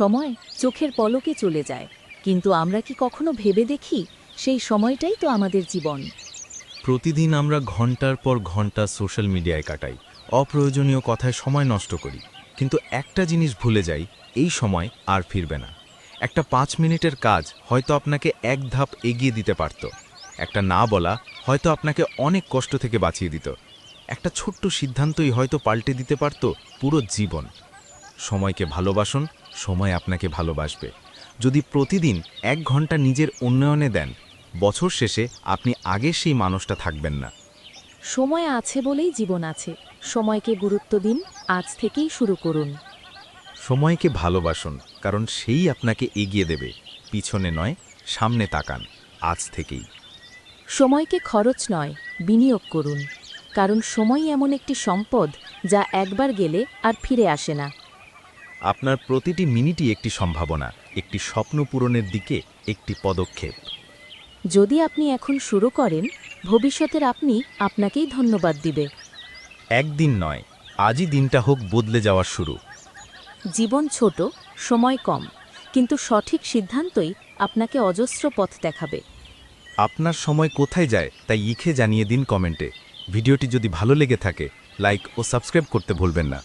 সময় চোখের পলকে চলে যায়। কিন্তু আমরা কি কখনো ভেবে দেখি? সেই সময়টাই তো আমাদের জীবন। প্রতিদিন আমরা ঘণ্টার পর ঘণ্টা সোশ্যাল মিডিয়ায় কাটাই। অপ্রয়োজনীয় কথায় সময় নষ্ট করি। কিন্তু একটা জিনিস ভুলে যাই, এই সময় আর ফিরবে না। একটা পাঁচ মিনিটের কাজ হয়তো আপনাকে এক ধাপ এগিয়ে দিতে পারত। একটা না বলা হয়তো আপনাকে অনেক কষ্ট থেকে বাঁচিয়ে দিত। একটা ছোট্ট সিদ্ধান্তই হয়তো পাল্টে দিতে পারত পুরো জীবন। সময়কে ভালোবাসুন সময় আপনাকে ভালোবাসবে। যদি প্রতিদিন এক ঘণ্টা নিজের উন্নয়নে দেন বছর শেষে আপনি আগে সেই মানুষটা থাকবেন না। সময় আছে বলেই জীবন আছে। সময়কে গুরুত্ব দিন আজ থেকেই শুরু করুন। সময়কে ভালোবাসুন কারণ সেই আপনাকে এগিয়ে দেবে পিছনে নয় সামনে তাকান আজ থেকেই। সময়কে খরচ নয় বিনিয়োগ করুন। কারণ সময় এমন একটি সম্পদ যা একবার গেলে আর ফিরে আসে না। আপনার প্রতিটি মিনিটই একটি সম্ভাবনা একটি স্বপ্ন পূরণের দিকে একটি পদক্ষেপ। যদি আপনি এখন শুরু করেন ভবিষ্যতের আপনি আপনাকেই ধন্যবাদ দিবে। একদিন নয় আজই দিনটা হোক বদলে যাওয়ার শুরু। জীবন ছোট সময় কম কিন্তু সঠিক সিদ্ধান্তই আপনাকে অজস্র পথ দেখাবে। আপনার সময় কোথায় যায় তাই ইখে জানিয়ে দিন কমেন্টে। ভিডিওটি যদি ভালো লেগে থাকে লাইক ও সাবস্ক্রাইব করতে ভুলবেন না।